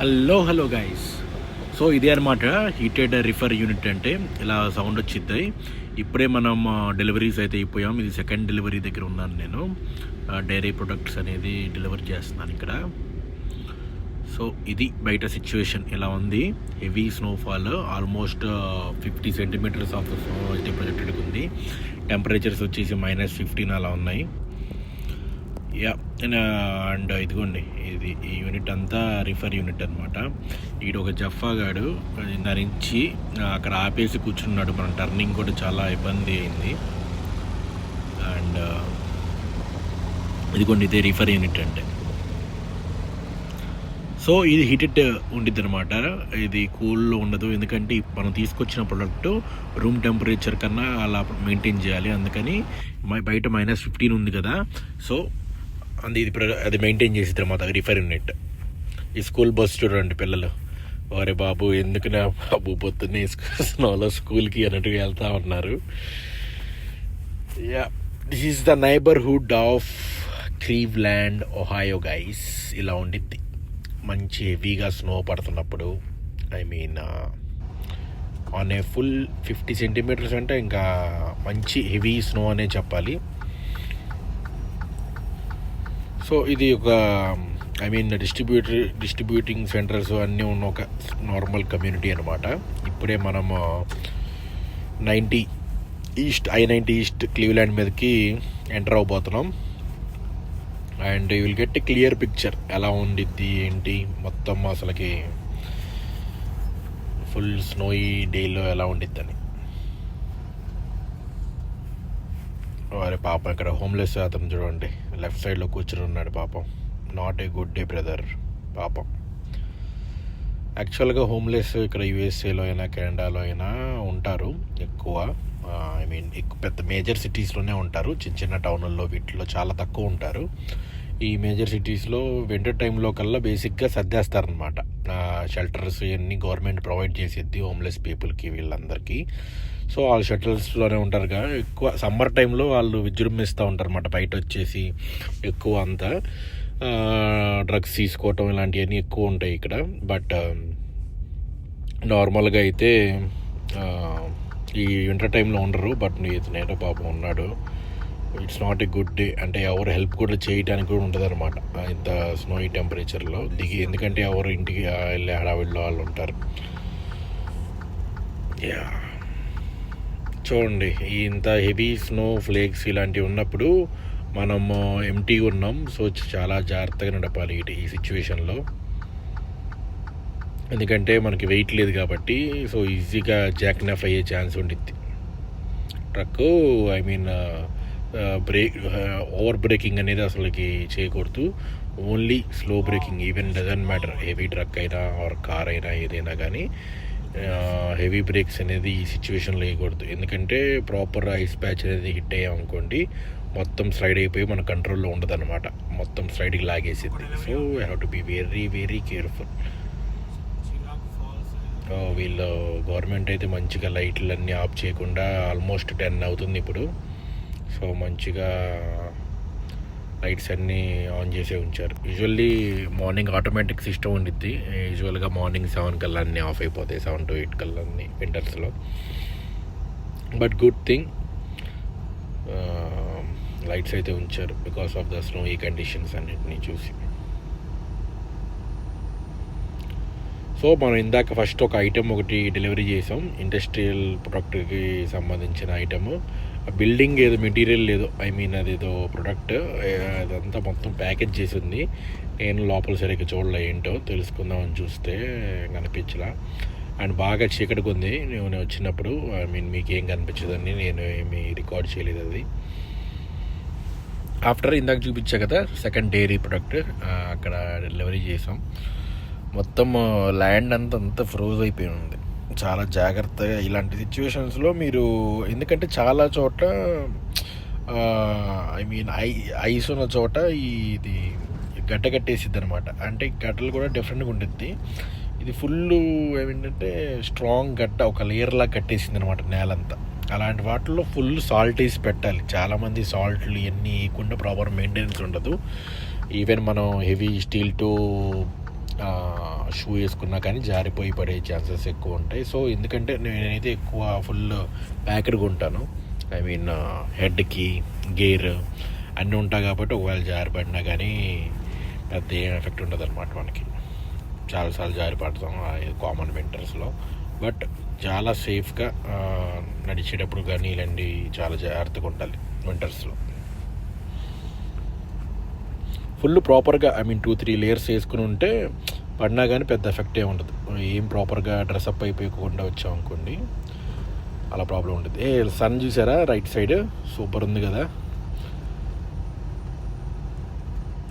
Hello hello guys so ఇదే అనమాట heated refer unit అంటే ఇలా సౌండ్ వచ్చిద్ది. ఇప్పుడే మనం డెలివరీస్ అయితే అయిపోయాం. ఇది సెకండ్ డెలివరీ దగ్గర ఉన్నాను నేను. డైరీ ప్రొడక్ట్స్ అనేది డెలివరీ చేస్తున్నాను ఇక్కడ. సో ఇది బయట సిచ్యువేషన్ ఎలా ఉంది? Heavy snowfall almost fifty centimetres of snow అయితే ప్రొజెక్టెడ్ ఉంది. టెంపరేచర్స్ వచ్చేసి మైనస్ ఫిఫ్టీన్ అలా ఉన్నాయి. యా అండ్ uh, uh, ఇదిగోండి ఇది ఈ యూనిట్ అంతా రిఫర్ యూనిట్ అనమాట ఈడు ఒక జఫా గాడు నరించి అక్కడ ఆపేసి కూర్చున్నాడు. మనం టర్నింగ్ కూడా చాలా ఇబ్బంది అయింది. అండ్ uh, ఇదిగోండి ఇదే రిఫర్ యూనిట్ అంటే. సో ఇది హీటెడ్ ఉండిద్ది అనమాట ఇది కూల్లో ఉండదు. ఎందుకంటే మనం తీసుకొచ్చిన ప్రోడక్ట్ రూమ్ టెంపరేచర్ కన్నా అలా మెయింటైన్ చేయాలి. అందుకని బయట మైనస్ ఫిఫ్టీన్ ఉంది కదా. సో అది ఇది ప్ర- అది మెయింటైన్ చేసి అనమాట రిఫర్ యూనిట్ ఈ స్కూల్ బస్ చూడండి పిల్లలు. వారే బాబు ఎందుకు నా బాబు పొద్దున్నే స్నోలో స్కూల్కి అన్నట్టుగా వెళ్తా ఉన్నారు. Yeah this is the neighbourhood of Cleveland Ohio guys ఇలా ఉండిద్ది. మంచి హెవీగా స్నో పడుతున్నప్పుడు I mean on a full fifty centimetres అంటే ఇంకా మంచి హెవీ స్నో అనే చెప్పాలి. సో ఇది ఒక I mean distributor distributing centres అన్నీ ఉన్న ఒక నార్మల్ కమ్యూనిటీ అనమాట ఇప్పుడే మనము ninety east I ninety east Cleveland మీదకి enter అవబోతున్నాం. And you will get a clear picture ఎలా ఉండిద్ది ఏంటి? మొత్తం అసలుకి ఫుల్ స్నోయి డేలో ఎలా ఉండిద్దని. వారి పాపం ఇక్కడ హోమ్లెస్ అతను చూడండి. లెఫ్ట్ సైడ్లో కూర్చుని ఉన్నాడు పాపం. Not a good day brother పాపం. యాక్చువల్గా హోమ్లెస్ ఇక్కడ యూఎస్ఏలో అయినా కెనడాలో అయినా ఉంటారు ఎక్కువ. ఐ మీన్ ఎక్కువ పెద్ద మేజర్ సిటీస్లోనే ఉంటారు. చిన్న చిన్న టౌన్లలో వీటిలో చాలా తక్కువ ఉంటారు. ఈ మేజర్ సిటీస్లో వింటర్ టైంలో కల్లా బేసిక్గా సర్దేస్తారనమాట షెల్టర్స్ ఇవన్నీ గవర్నమెంట్ ప్రొవైడ్ చేసేది హోమ్లెస్ పీపుల్కి వీళ్ళందరికీ. సో వాళ్ళు షటిల్స్లోనే ఉంటారుగా ఎక్కువ సమ్మర్ టైంలో వాళ్ళు విజృంభిస్తూ ఉంటారన్నమాట బయట వచ్చేసి ఎక్కువ అంతా. డ్రగ్స్ తీసుకోవటం ఇలాంటివన్నీ ఎక్కువ ఉంటాయి ఇక్కడ. బట్ నార్మల్గా um, అయితే ఈ వింటర్ టైంలో ఉండరు. బట్ ఇతనేటో పాపం ఉన్నాడు. It's not a good day అంటే ఎవరు హెల్ప్ కూడా చేయడానికి కూడా ఉంటుంది అనమాట ఇంత స్నోయి టెంపరేచర్లో దిగి ఎందుకంటే ఎవరు ఇంటికి వెళ్ళే హడావిడిలో వాళ్ళు ఉంటారు. యా చూడండి ఇంత హెవీ స్నో ఫ్లేక్స్ ఇలాంటివి ఉన్నప్పుడు మనము ఎంటీ ఉన్నాం. సో చాలా జాగ్రత్తగా నడపాలి ఇటు ఈ సిచ్యువేషన్లో ఎందుకంటే మనకి వెయిట్ లేదు కాబట్టి సో ఈజీగా జాక్నఫ్ అయ్యే ఛాన్స్ ఉండిద్ది. Truck I mean brake over braking అనేది అసలుకి చేయకూడదు only slow braking even doesn't matter heavy truck అయినా ఆర్ కార్ అయినా ఏదైనా కానీ హెవీ బ్రేక్స్ అనేది ఈ సిచ్యువేషన్లో వేయకూడదు. ఎందుకంటే ప్రాపర్ ఐస్ ప్యాచ్ అనేది హిట్ అయ్యామనుకోండి మొత్తం స్లైడ్ అయిపోయి మన కంట్రోల్లో ఉండదు అనమాట మొత్తం స్లైడ్కి లాగేసింది. So have to be very very careful వీళ్ళు గవర్నమెంట్ అయితే మంచిగా లైట్లు అన్నీ ఆఫ్ చేయకుండా ఆల్మోస్ట్ టెన్ అవుతుంది ఇప్పుడు. సో మంచిగా లైట్స్ అన్నీ ఆన్ చేసే ఉంచారు. యూజువల్లీ మార్నింగ్ ఆటోమేటిక్ సిస్టమ్ ఉండిద్ది. యూజువల్గా మార్నింగ్ సెవెన్ కల్లా అన్నీ ఆఫ్ అయిపోతాయి సెవెన్ టు ఎయిట్ కల్లా అన్నీ వింటర్స్లో బట్ గుడ్ థింగ్ లైట్స్ అయితే ఉంచారు బికాస్ ఆఫ్ ద స్నో ఈ కండిషన్స్ అన్నిటిని చూసి. సో మనం ఇందాక ఫస్ట్ ఒక ఐటెం ఒకటి డెలివరీ చేసాం. ఇండస్ట్రియల్ ప్రొడక్ట్కి సంబంధించిన ఐటెము బిల్డింగ్ ఏదో మెటీరియల్ లేదో ఐ మీన్ అదేదో ప్రొడక్ట్ అదంతా మొత్తం ప్యాకేజ్ చేసి ఉంది నేను లోపల సరిగ్గా చూడలే ఏంటో తెలుసుకుందామని చూస్తే కనిపించలా. అండ్ బాగా చీకటిగా ఉంది. నేను నేను వచ్చినప్పుడు ఐ మీన్ మీకు ఏం కనిపించదని నేను ఏమి రికార్డ్ చేయలేదు అది. ఆఫ్టర్ ఇందాక చూపించా కదా సెకండ్ డైరీ ప్రొడక్ట్ అక్కడ డెలివరీ చేసాం. మొత్తం ల్యాండ్ అంతా అంతా ఫ్రోజ్ అయిపోయి ఉంది చాలా జాగ్రత్తగా ఇలాంటి సిచ్యువేషన్స్లో మీరు ఎందుకంటే చాలా చోట ఐ మీన్ ఐ ఐస్ ఉన్న చోట ఈ ఇది గడ్డ కట్టేసిద్ది అనమాట అంటే గడ్డలు కూడా డిఫరెంట్గా ఉంటుంది ఇది ఫుల్ ఏమిటంటే స్ట్రాంగ్ గడ్డ ఒక లేయర్లా కట్టేసింది అనమాట నేలంతా. అలాంటి వాటిల్లో ఫుల్ సాల్ట్ వేసి పెట్టాలి. చాలామంది సాల్ట్లు ఇవన్నీ వేయకుండా ప్రాపర్ మెయింటెనెన్స్ ఉండదు. ఈవెన్ మనం హెవీ స్టీల్ టు షూ వేసుకున్నా కానీ జారిపోయి పడే ఛాన్సెస్ ఎక్కువ ఉంటాయి. సో ఎందుకంటే నేనైతే ఎక్కువ ఫుల్ ప్యాకెడ్గా ఉంటాను. ఐ మీన్ హెడ్కి గేర్ అన్నీ ఉంటాయి కాబట్టి ఒకవేళ జారిపడినా కానీ పెద్ద ఏం ఎఫెక్ట్ ఉండదు అనమాట మనకి. చాలాసార్లు జారిపడతాం కామన్ వింటర్స్లో. బట్ చాలా సేఫ్గా నడిచేటప్పుడు కానీ ఇలాంటి చాలా జాగ్రత్తగా ఉండాలి వింటర్స్లో. ఫుల్ ప్రాపర్గా I mean two three layers వేసుకుని ఉంటే పడినా కానీ పెద్ద ఎఫెక్ట్ ఏమి ఉండదు. ఏం ప్రాపర్గా డ్రెస్అప్ అయిపోయకుండా వచ్చాం అనుకోండి అలా ప్రాబ్లం ఉంటుంది ఏ సన్ చూసారా? Right side. సూపర్ ఉంది కదా.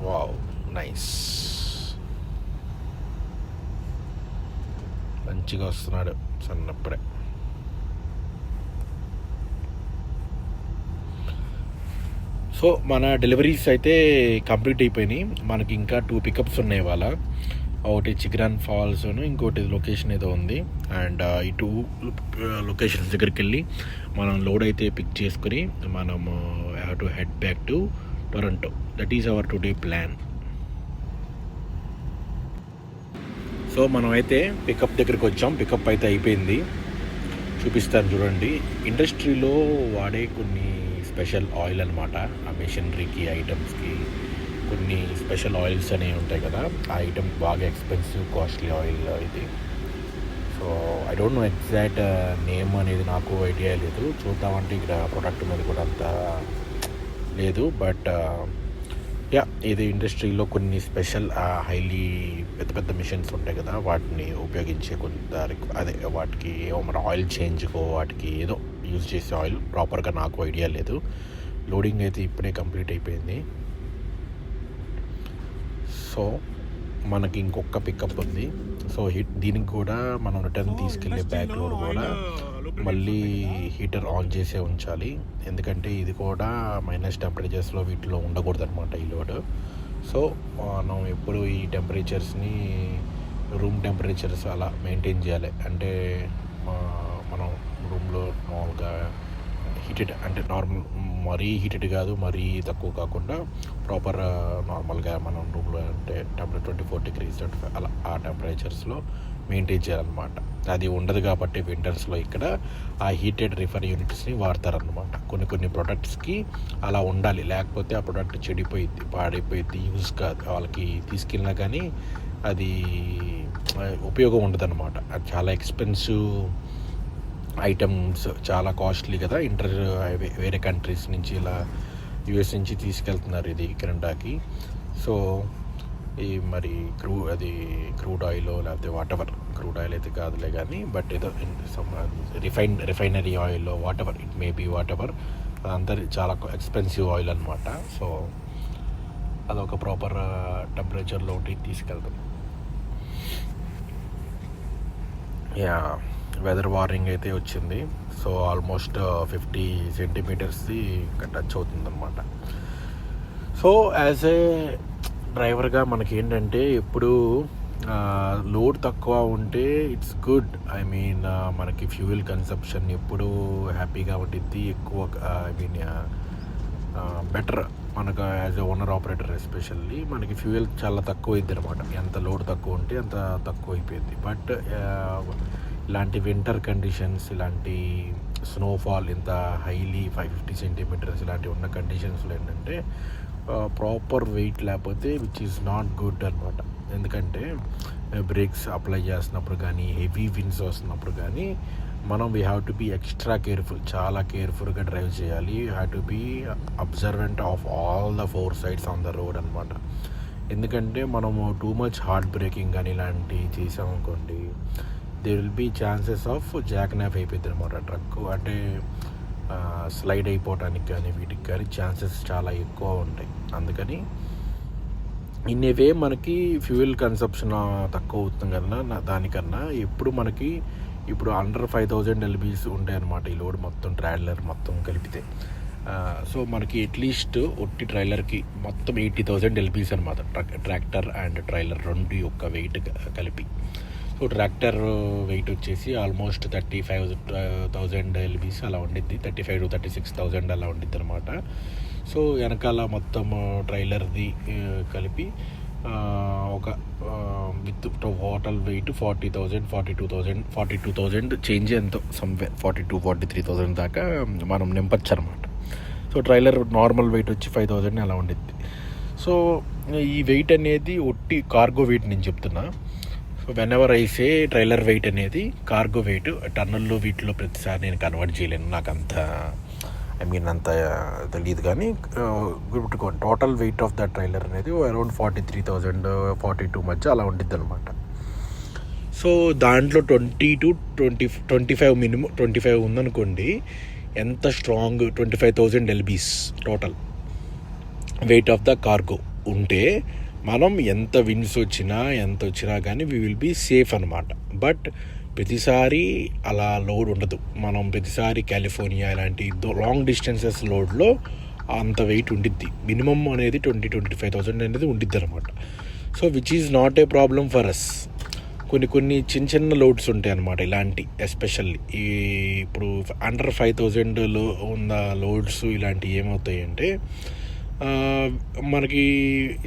Wow nice. మంచిగా వస్తున్నాడు సన్నప్పుడే. సో మన డెలివరీస్ అయితే కంప్లీట్ అయిపోయినాయి. మనకి ఇంకా టూ పికప్స్ ఉన్నాయి ఇవాళ. ఒకటి చిగ్రాన్ ఫాల్స్ ఇంకోటి లొకేషన్ ఏదో ఉంది. అండ్ ఈ టూ లొకేషన్స్ దగ్గరికి వెళ్ళి మనం లోడ్ అయితే పిక్ చేసుకుని మనం have to head back to Toronto that is our today plan so మనం అయితే పికప్ దగ్గరికి వచ్చాం. పికప్ అయితే అయిపోయింది. చూపిస్తాను చూడండి. ఇండస్ట్రీలో వాడే కొన్ని స్పెషల్ ఆయిల్ అనమాట ఆ మెషినరీకి ఐటమ్స్కి కొన్ని స్పెషల్ ఆయిల్స్ అనేవి ఉంటాయి కదా. ఆ ఐటమ్ బాగా ఎక్స్పెన్సివ్ కాస్ట్లీ ఆయిల్ ఇది. So I don't know exact name అనేది నాకు ఐడియా లేదు. చూద్దామంటే ఇక్కడ ప్రొడక్ట్ మీద కూడా అంత లేదు. బట్ యా ఇది ఇండస్ట్రీలో కొన్ని స్పెషల్ హైలీ పెద్ద పెద్ద మిషన్స్ ఉంటాయి కదా. వాటిని ఉపయోగించే కొంత అదే వాటికి ఏమో మన ఆయిల్ చేంజ్కో వాటికి ఏదో యూజ్ చేసే ఆయిల్ ప్రాపర్గా నాకు ఐడియా లేదు. లోడింగ్ అయితే ఇప్పుడే కంప్లీట్ అయిపోయింది. సో మనకి ఇంకొక పికప్ ఉంది. సో హిట్ దీనికి కూడా మనం రిటర్న్ తీసుకెళ్ళే బ్యాక్ లోడ్ కూడా మళ్ళీ హీటర్ ఆన్ చేసే ఉంచాలి. ఎందుకంటే ఇది కూడా మైనస్ టెంపరేచర్స్లో వీటిలో ఉండకూడదు అనమాట ఈ లోడ్. సో మనం ఎప్పుడు ఈ టెంపరేచర్స్ని రూమ్ టెంపరేచర్స్ అలా మెయింటైన్ చేయాలి. అంటే రూమ్లో మామూలుగా హీటెడ్ అంటే నార్మల్ మరీ హీటెడ్ కాదు మరీ తక్కువ కాకుండా ప్రాపర్ నార్మల్గా మనం రూమ్లో అంటే temperature twenty four degrees twenty five అలా ఆ టెంపరేచర్స్లో మెయింటైన్ చేయాలన్నమాట. అది ఉండదు కాబట్టి వింటర్స్లో ఇక్కడ ఆ హీటెడ్ రిఫర్ యూనిట్స్ని వాడతారనమాట కొన్ని కొన్ని ప్రొడక్ట్స్కి అలా ఉండాలి. లేకపోతే ఆ ప్రొడక్ట్ చెడిపోయింది పాడైపోయింది యూజ్ కాదు వాళ్ళకి తీసుకెళ్ళినా కానీ అది ఉపయోగం ఉండదు అనమాట అది చాలా ఎక్స్పెన్సివ్ ఐటమ్స్ చాలా కాస్ట్లీ కదా. ఇంటర్ వేరే కంట్రీస్ నుంచి ఇలా యుఎస్ నుంచి తీసుకెళ్తున్నారు ఇది కెనడాకి సో ఈ మరి క్రూ అది క్రూడ్ ఆయిల్ లేకపోతే వాట్ ఎవర్ క్రూడ్ ఆయిల్ అయితే కాదులే కానీ బట్ ఏదో refine refinery oil whatever it may be whatever అదంతా చాలా ఎక్స్పెన్సివ్ ఆయిల్ అనమాట సో అదొక ప్రాపర్ టెంపరేచర్లో ఒకటి తీసుకెళ్తాం. యా. వెదర్ వార్నింగ్ అయితే వచ్చింది. సో ఆల్మోస్ట్ ఫిఫ్టీ సెంటీమీటర్స్ది టచ్ అవుతుందన్నమాట. సో యాజ్ ఏ డ్రైవర్గా మనకి ఏంటంటే ఎప్పుడు లోడ్ తక్కువ ఉంటే ఇట్స్ గుడ్ ఐ మీన్ మనకి ఫ్యూయల్ కన్సప్షన్ ఎప్పుడు హ్యాపీగా ఉంటుంది ఎక్కువ ఐ మీన్ బెటర్ మనకు as a owner operator especially మనకి ఫ్యూయల్ చాలా తక్కువ అయింది అనమాట ఎంత లోడ్ తక్కువ ఉంటే అంత తక్కువ అయిపోయింది బట్ ఇలాంటి వింటర్ కండిషన్స్ ఇలాంటి స్నోఫాల్ ఇంత హైలీ ఫైవ్ ఫిఫ్టీ సెంటీమీటర్స్ ఇలాంటివి ఉన్న కండిషన్స్లో ఏంటంటే ప్రాపర్ వెయిట్ లేకపోతే విచ్ ఈస్ నాట్ గుడ్ అనమాట ఎందుకంటే బ్రేక్స్ అప్లై చేస్తున్నప్పుడు కానీ హెవీ విన్స్ వస్తున్నప్పుడు కానీ మనం we have to be extra careful చాలా కేర్ఫుల్గా డ్రైవ్ చేయాలి. Have to be observant of all the four sides on the road అనమాట ఎందుకంటే మనము టూ మచ్ హార్డ్ బ్రేకింగ్ కానీ ఇలాంటివి చేసామనుకోండి they will be chances of jackknife అయిపోయింది అనమాట ట్రక్ అంటే స్లైడ్ అయిపోవడానికి కానీ వీటికి కానీ ఛాన్సెస్ చాలా ఎక్కువ ఉంటాయి. అందుకని ఇన్ ఏ వే మనకి ఫ్యూయల్ కన్సప్షన్ తక్కువ అవుతుంది కన్నా దానికన్నా ఎప్పుడు మనకి ఇప్పుడు అండర్ ఫైవ్ థౌజండ్ ఎల్బీస్ ఉంటాయి అనమాట ఈ లోడ్ మొత్తం ట్రాయిలర్ మొత్తం కలిపితే. సో మనకి అట్లీస్ట్ ఒట్టి ట్రైలర్కి మొత్తం ఎయిటీ థౌజండ్ ఎల్బీస్ అనమాట ట్రక్ ట్రాక్టర్ అండ్ ట్రైలర్ రెండు యొక్క వెయిట్ కలిపి. ట్రాక్టర్ వెయిట్ వచ్చేసి almost thirty five thousand lbs అలా ఉండిద్ది. Thirty five to thirty six thousand అలా ఉండిద్ది అనమాట సో వెనకాల మొత్తం ట్రైలర్ది కలిపి ఒక with total weight forty thousand forty two thousand forty two thousand change ఎంతో someway forty two forty three thousand దాకా మనం నింపచ్చు అనమాట సో ట్రైలర్ నార్మల్ వెయిట్ వచ్చి ఫైవ్ థౌజండ్ అలా ఉండిద్ది. సో ఈ వెయిట్ అనేది ఒట్టి కార్గో వెయిట్ నేను చెప్తున్నా. Whenever I say trailer weight అనేది కార్గో వెయిట్ టన్నుల్లో వీటిలో ప్రతిసారి నేను కన్వర్ట్ చేయలేను. నాకు అంత ఐ మీన్ అంత తెలియదు కానీ గుర్తుకోండి total weight of the trailer అనేది around forty three thousand forty two మధ్య అలా ఉంటుంది అనమాట సో దాంట్లో twenty to twenty twenty five minimum twenty five ఉందనుకోండి ఎంత strong twenty five thousand lbs total weight of the cargo ఉంటే మనం ఎంత విన్స్ వచ్చినా ఎంత వచ్చినా కానీ వీ విల్ బీ సేఫ్ అనమాట బట్ ప్రతిసారి అలా లోడ్ ఉండదు. మనం ప్రతిసారి కాలిఫోర్నియా ఇలాంటి లాంగ్ డిస్టెన్సెస్ లోడ్లో అంత వెయిట్ ఉండిద్ది. మినిమం అనేది ట్వంటీ ట్వంటీ ఫైవ్ థౌసండ్ అనేది ఉండిద్ది అనమాట so which is not a problem for us కొన్ని కొన్ని చిన్న చిన్న లోడ్స్ ఉంటాయి అన్నమాట ఇలాంటి ఎస్పెషల్లీ ఈ ఇప్పుడు అండర్ ఫైవ్ థౌజండ్లో ఉన్న లోడ్స్ ఇలాంటివి ఏమవుతాయి అంటే మనకి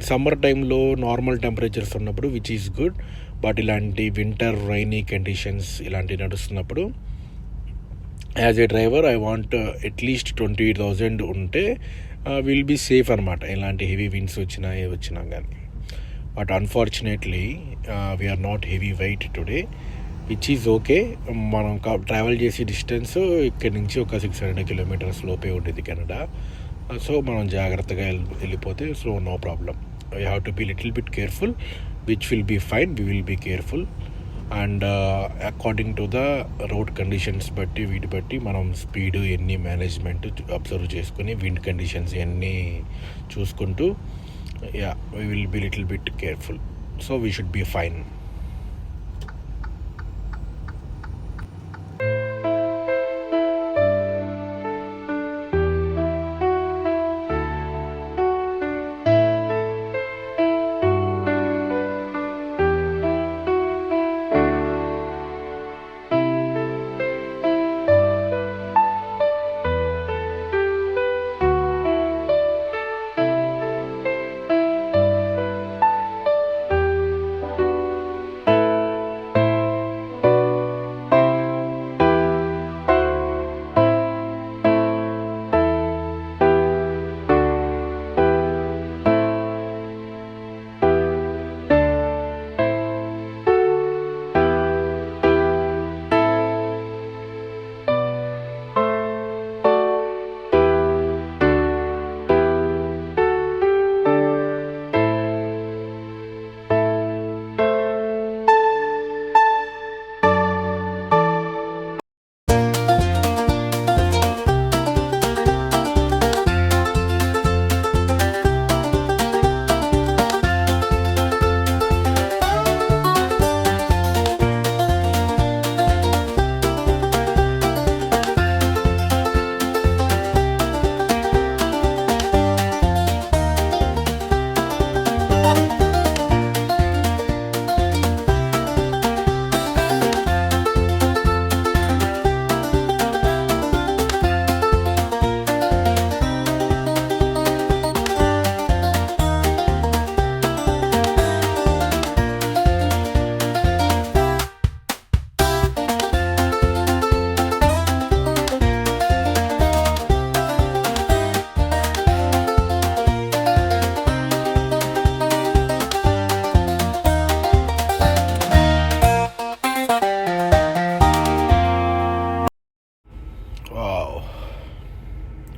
సమ్మర్ టైంలో నార్మల్ టెంపరేచర్స్ ఉన్నప్పుడు విచ్ ఈస్ గుడ్ బట్ ఇలాంటి వింటర్ రైనీ కండిషన్స్ ఇలాంటివి నడుస్తున్నప్పుడు as a driver I want at least twenty thousand ఉంటే విల్ బీ సేఫ్ అనమాట ఇలాంటి హెవీ విన్స్ వచ్చినా ఏ వచ్చినా కానీ but unfortunately we're not heavy weight today which is okay మనం ట్రావెల్ చేసే డిస్టెన్స్ ఇక్కడి నుంచి ఒక సిక్స్ హండ్రెడ్ కిలోమీటర్స్ లోపే ఉండేది కెనడా సో మనం జాగ్రత్తగా వెళ్ళి- వెళ్ళిపోతే so no problem you have to be little bit careful which will be fine we will be careful and according to the road conditions బట్టి వీటి బట్టి మనం స్పీడ్ ఎన్ని మేనేజ్మెంట్ అబ్జర్వ్ చేసుకుని విండ్ కండిషన్స్ ఇవన్నీ చూసుకుంటూ yeah we will be little bit careful so we should be fine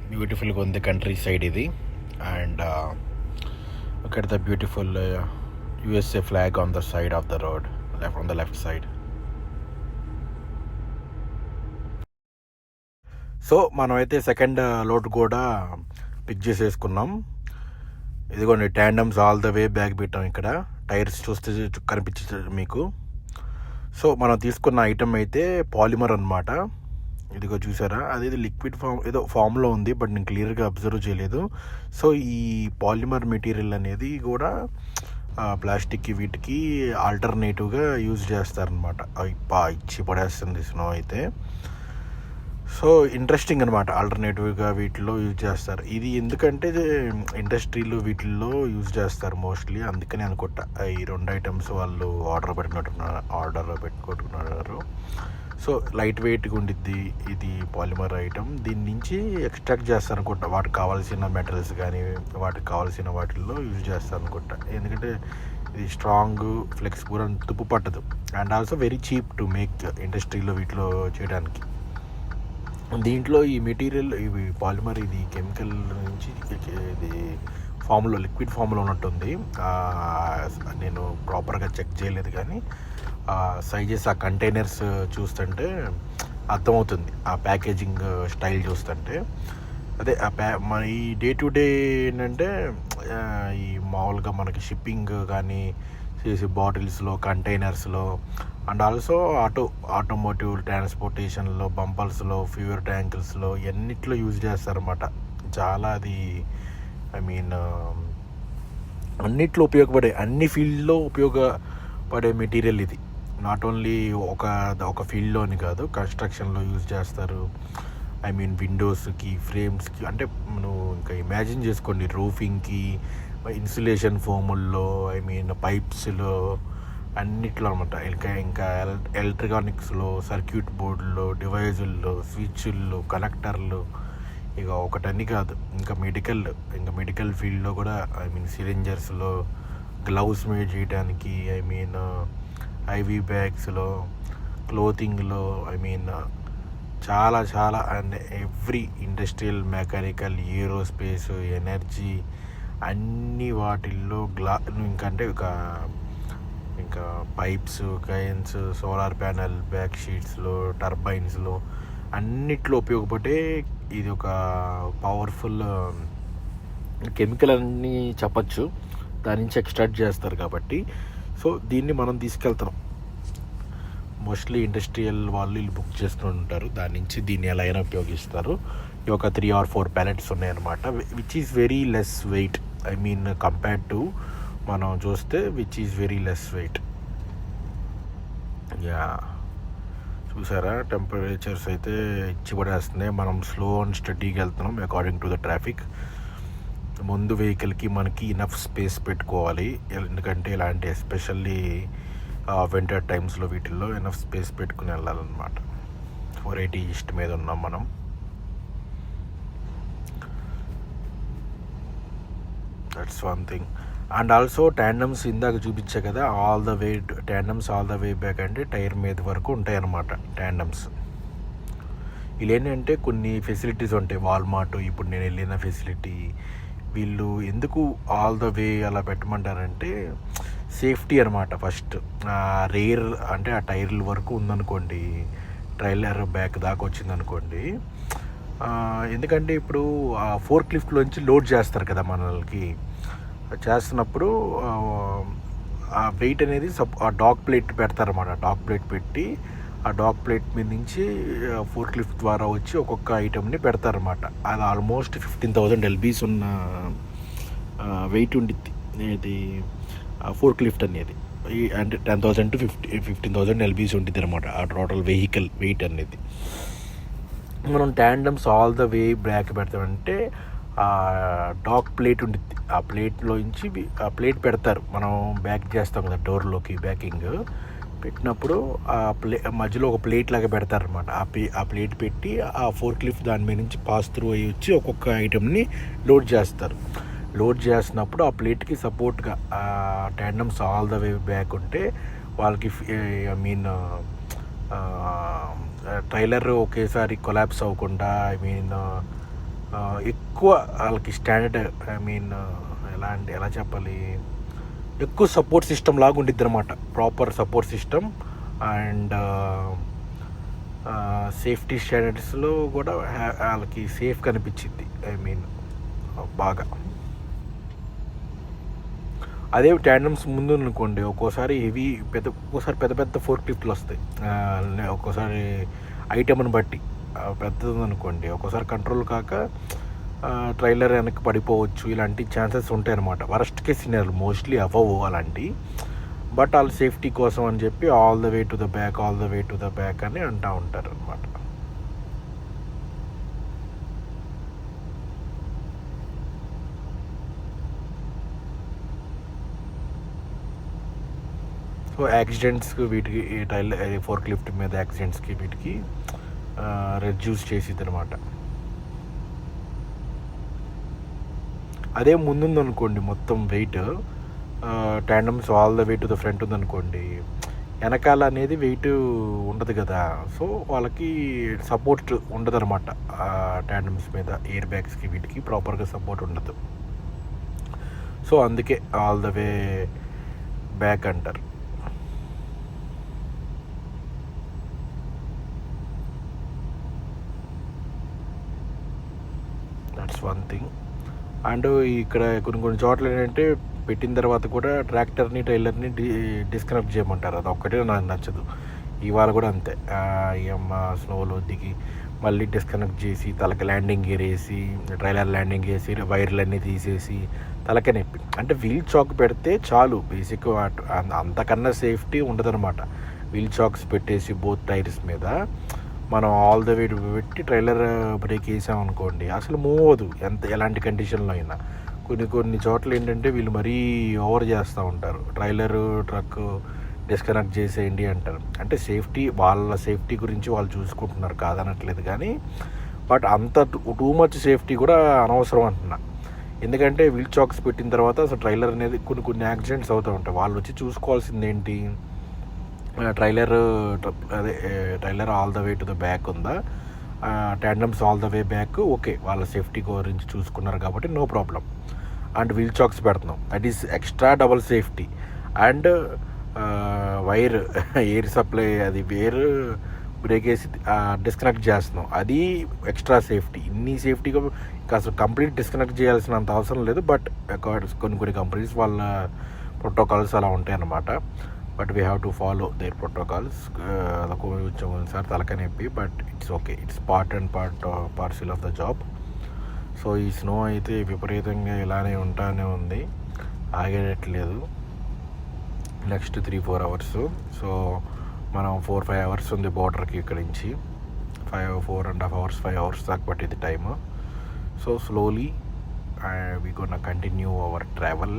బ్యూటిఫుల్గా ఉంది కంట్రీ సైడ్ ఇది. అండ్ అక్కడ the beautiful USA flag on the side of the road left on the left side so మనమైతే second load uh, కూడా pick చేసేసుకున్నాం. ఇదిగోండి tandems all the way back పెట్టాం ఇక్కడ. టైర్స్ చూస్తే చు- కనిపించదు మీకు. సో మనం తీసుకున్న ఐటమ్ అయితే పాలిమర్ అనమాట ఇదిగో చూసారా? అది లిక్విడ్ ఫామ్ ఏదో ఫామ్లో ఉంది బట్ నేను క్లియర్గా అబ్జర్వ్ చేయలేదు. సో ఈ పాలిమర్ మెటీరియల్ అనేది కూడా ప్లాస్టిక్కి వీటికి ఆల్టర్నేటివ్గా యూజ్ చేస్తారనమాట పా ఇచ్చి పడేస్తుంది స్నో అయితే. సో ఇంట్రెస్టింగ్ అనమాట ఆల్టర్నేటివ్గా వీటిలో యూజ్ చేస్తారు. ఇది ఎందుకంటే ఇండస్ట్రీలు వీటిల్లో యూజ్ చేస్తారు మోస్ట్లీ అందుకని అనుకుంటా. ఈ రెండు ఐటమ్స్ వాళ్ళు ఆర్డర్ పెట్టుకుంటున్నారు ఆర్డర్ పెట్టుకుంటున్నారు. సో లైట్ వెయిట్గా ఉండిద్ది ఇది పాలిమర్ ఐటమ్. దీని నుంచి ఎక్స్ట్రాక్ట్ చేస్తారు అనుకుంటా వాటికి కావాల్సిన మెటల్స్ కానీ వాటికి కావాల్సిన వాటిల్లో యూజ్ చేస్తారు అనుకుంటా ఎందుకంటే ఇది స్ట్రాంగ్ ఫ్లెక్సిబుల్ అండ్ తుప్పు పట్టదు. And also very cheap to make ఇండస్ట్రీలో వీటిలో చేయడానికి. దీంట్లో ఈ మెటీరియల్ ఇవి పాలిమర్ ఇది కెమికల్ నుంచి ఇది ఫామ్లో లిక్విడ్ ఫామ్లో ఉన్నట్టుంది. నేను ప్రాపర్గా చెక్ చేయలేదు కానీ సైజెస్ ఆ కంటైనర్స్ చూస్తుంటే అర్థమవుతుంది. ఆ ప్యాకేజింగ్ స్టైల్ చూస్తుంటే. అదే ఆ ప్యా మన ఈ డే టు డే ఏంటంటే ఈ మామూలుగా మనకి షిప్పింగ్ కానీ చేసి బాటిల్స్లో కంటైనర్స్లో అండ్ ఆల్సో ఆటో ఆటోమోటివ్ ట్రాన్స్పోర్టేషన్లో బంపర్స్లో ఫ్యూయర్ ట్యాంకుల్స్లో ఎన్నిట్లో యూజ్ చేస్తారన్నమాట. చాలా అది ఐ మీన్ um, అన్నిట్లో ఉపయోగపడే అన్ని ఫీల్డ్లో ఉపయోగపడే మెటీరియల్ ఇది. నాట్ ఓన్లీ ఒక ఒక ఫీల్డ్లోని కాదు కన్స్ట్రక్షన్లో యూజ్ చేస్తారు. ఐ మీన్ విండోస్కి ఫ్రేమ్స్కి అంటే నువ్వు ఇంకా ఇమాజిన్ చేసుకోండి రూఫింగ్కి ఇన్సులేషన్ ఫోముల్లో ఐ మీన్ పైప్స్లో అన్నిట్లో అనమాట. ఇంకా ఇంకా ఎల్ ఎలక్ట్రానిక్స్లో సర్క్యూట్ బోర్డుల్లో డివైజుల్లో స్విచ్ల్లో కనెక్టర్లు ఇక ఒకటని కాదు ఇంకా మెడికల్ ఇంకా మెడికల్ ఫీల్డ్లో కూడా ఐ మీన్ సిలింజర్స్లో గ్లౌస్ మేడ్ చేయడానికి ఐ మీన్ ఐవీ బ్యాగ్స్లో క్లోతింగ్లో ఐ మీన్ చాలా చాలా and every industrial mechanical aerospace energy అన్ని వాటిల్లో గ్లా ఇంకంటే ఒక ఇంకా పైప్స్ కైన్స్ సోలార్ ప్యానల్ బ్యాక్ షీట్స్లో టర్బైన్స్లో అన్నిట్లో ఉపయోగపడే ఇది ఒక పవర్ఫుల్ కెమికల్ అని చెప్పచ్చు. దాని నుంచి ఎక్స్ట్రాక్ట్ చేస్తారు కాబట్టి. సో దీన్ని మనం తీసుకెళ్తున్నాం. మోస్ట్లీ ఇండస్ట్రియల్ వాళ్ళు వీళ్ళు బుక్ చేస్తూ ఉంటారు. దాని నుంచి దీన్ని ఎలా అయినా ఉపయోగిస్తారు. ఈ ఒక త్రీ ఆర్ ఫోర్ ప్యాలెట్స్ ఉన్నాయన్నమాట. Which is very less weight I mean compare to మనం చూస్తే which is very less weight yeah చూసారా? టెంపరేచర్స్ అయితే ఇచ్చి మనం స్లో అండ్ స్టడీకి వెళ్తున్నాం అకార్డింగ్ టు ద ట్రాఫిక్ ముందు వెహికల్కి మనకి ఇనఫ్ స్పేస్ పెట్టుకోవాలి. ఎందుకంటే ఇలాంటి ఎస్పెషల్లీ వింటర్ టైమ్స్లో వీటిల్లో ఇనఫ్ స్పేస్ పెట్టుకుని వెళ్ళాలన్నమాట. ఫోర్ ఎయిటీ ఈస్ట్ మీద ఉన్నాం మనం. That's one thing and also tandems ఇందాక చూపించా కదా all the way tandems all the way back అంటే టైర్ మీద వరకు ఉంటాయి అన్నమాట ట్యాండమ్స్ ఇలా ఏంటంటే కొన్ని ఫెసిలిటీస్ ఉంటాయి వాల్మార్ట్ ఇప్పుడు నేను వెళ్ళిన ఫెసిలిటీ వీళ్ళు ఎందుకు ఆల్ ద వే అలా పెట్టమంటారంటే సేఫ్టీ అనమాట ఫస్ట్ రేర్ అంటే ఆ టైర్ల వరకు ఉందనుకోండి ట్రైలర్ బ్యాక్ దాకా వచ్చిందనుకోండి ఎందుకంటే ఇప్పుడు ఆ ఫోర్ క్లిఫ్ట్లోంచి లోడ్ చేస్తారు కదా మనల్కి. చేస్తున్నప్పుడు ఆ, వెయిట్ అనేది సప్ ఆ డాక్ ప్లేట్ పెడతారన్నమాట. డాక్ ప్లేట్ పెట్టి ఆ డాక్ ప్లేట్ మీద నుంచి ఫోర్ లిఫ్ట్ ద్వారా వచ్చి ఒక్కొక్క ఐటెంని పెడతారన్నమాట. అది ఆల్మోస్ట్ ఫిఫ్టీన్ థౌజండ్ ఎల్బీస్ ఉన్న వెయిట్ ఉండిద్ది. ఇది ఫోర్ లిఫ్ట్ అనేది. అంటే ten thousand to fifty fifteen thousand lbs ఉంటుంది అనమాట ఆ టోటల్ వెహికల్ వెయిట్ అనేది. మనం tandems all the way back పెడతామంటే dock plate ఉండిద్ది ఆ ప్లేట్లో నుంచి ఆ ప్లేట్ పెడతారు. మనం బ్యాక్ చేస్తాం కదా డోర్లోకి బ్యాకింగ్. పెట్టినప్పుడు ఆ ప్లే మధ్యలో ఒక ప్లేట్ లాగా పెడతారనమాట ఆ ప్లే ఆ ప్లేట్ పెట్టి ఆ ఫోర్ క్లిఫ్ దాని మీద నుంచి పాస్ త్రూ అయ్యి వచ్చి ఒక్కొక్క ఐటెంని లోడ్ చేస్తారు. లోడ్ చేసినప్పుడు ఆ ప్లేట్కి సపోర్ట్గా ఆ tandems all the way back ఉంటే వాళ్ళకి ఐ మీన్ ట్రైలర్ ఒకేసారి కొలాప్స్ అవ్వకుండా ఐ మీన్ ఎక్కువ వాళ్ళకి స్టాండర్డ్ ఐ మీన్ ఎలా అంటే ఎలా చెప్పాలి? ఎక్కువ సపోర్ట్ సిస్టమ్ లాగా ఉండిద్ది అనమాట proper support system and safety స్టాండర్డ్స్లో కూడా వాళ్ళకి సేఫ్ కనిపించింది ఐ మీన్ బాగా. అదే ట్యాండమ్స్ ముందు అనుకోండి ఒక్కోసారి హెవీ పెద్ద ఒక్కోసారి పెద్ద పెద్ద ఫోర్ క్లిఫ్ట్లు వస్తాయి ఒక్కోసారి ఐటమ్ని బట్టి. పెద్దదనుకోండి. పెద్దది అనుకోండి ఒక్కోసారి కంట్రోల్ కాక ట్రైలర్ వెనక్కి పడిపోవచ్చు. ఇలాంటి ఛాన్సెస్ ఉంటాయి అనమాట వరస్ట్ కేస్ సినారీ మోస్ట్లీ అవ్వవు అలాంటి. బట్ వాళ్ళ సేఫ్టీ కోసం అని చెప్పి all the way to the back all the way to the back అని అంటూ ఉంటారు అనమాట సో యాక్సిడెంట్స్కి వీటికి టైల్ ఫోర్క్ లిఫ్ట్ మీద యాక్సిడెంట్స్కి వీటికి రెడ్యూస్ చేసిద్ది అనమాట అదే ముందుందనుకోండి మొత్తం weight tandems all the weight to the front ఉందనుకోండి వెనకాల అనేది వెయిట్ ఉండదు కదా సో వాళ్ళకి సపోర్ట్ ఉండదు అనమాట ట్యాండమ్స్ మీద ఎయిర్ బ్యాగ్స్కి వీటికి ప్రాపర్గా సపోర్ట్ ఉండదు. సో అందుకే ఆల్ ద వే బ్యాక్ అంటారు. దట్స్ వన్ థింగ్ అండ్ ఇక్కడ కొన్ని కొన్ని చోట్ల ఏంటంటే పెట్టిన తర్వాత కూడా ట్రాక్టర్ని ట్రైలర్ని డి డిస్కనెక్ట్ చేయమంటారు. అది ఒక్కటే నాకు నచ్చదు. ఇవాళ కూడా అంతే. ఈఎమ్మ స్నోలో దిగి మళ్ళీ డిస్కనెక్ట్ చేసి తలకి ల్యాండింగ్ గేర్ వేసి ట్రైలర్ ల్యాండింగ్ వేసి వైర్లన్నీ తీసేసి తలకి నొప్పి. అంటే వీల్ చాక్ పెడితే చాలు. బేసిక్ అంతకన్నా సేఫ్టీ ఉండదన్నమాట. వీల్ చాక్స్ పెట్టేసి బోత్ టైర్స్ మీద మనం ఆల్ ద వే పెట్టి ట్రైలర్ బ్రేక్ వేసాం అనుకోండి అసలు మూవ్ అవ్వదు. ఎంత ఎలాంటి కండిషన్లో అయినా. కొన్ని కొన్ని చోట్ల ఏంటంటే వీళ్ళు మరీ ఓవర్ చేస్తూ ఉంటారు. ట్రైలర్ ట్రక్ డిస్కనెక్ట్ చేసేయండి అంటారు. అంటే సేఫ్టీ వాళ్ళ సేఫ్టీ గురించి వాళ్ళు చూసుకుంటున్నారు కాదనట్లేదు కానీ బట్ అంత టూ మచ్ సేఫ్టీ కూడా అనవసరం అంటున్నా. ఎందుకంటే వీల్ చాక్స్ పెట్టిన తర్వాత అసలు ట్రైలర్ అనేది కొన్ని కొన్ని యాక్సిడెంట్స్ అవుతూ ఉంటాయి. వాళ్ళు వచ్చి చూసుకోవాల్సింది ఏంటి ట్రైలర్ అదే trailer all the way to the back ఉందా? Tandems all the way back okay వాళ్ళ సేఫ్టీ గురించి చూసుకున్నారు కాబట్టి no problem and wheel chocks పెడుతున్నాం. That is extra double safety and wire air supply అది వేర్ బ్రేక్ వేసి disconnect చేస్తున్నాం. అది ఎక్స్ట్రా సేఫ్టీ ఇన్ని సేఫ్టీగా అసలు కంప్లీట్ డిస్కనెక్ట్ చేయాల్సినంత అవసరం లేదు బట్ కొన్ని కొన్ని కంపెనీస్ వాళ్ళ ప్రోటోకాల్స్ అలా ఉంటాయి అన్నమాట but we have to follow their protocols అలా కొంచెం sir తలకనొప్పి but it's okay it's part and part parcel of the job so ఈ స్నో అయితే విపరీతంగా ఇలానే ఉంటానే ఉంది. ఆగేటట్లేదు next three four hours so మనం ఫోర్ ఫైవ్ అవర్స్ ఉంది బార్డర్కి ఇక్కడి నుంచి. Five four and half hours five hours దాకా పట్టింది time so slowly we gonna continue our travel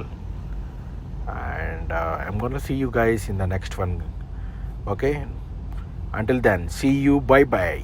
and uh, I'm gonna see you guys in the next one. Okay, until then, see you. Bye bye.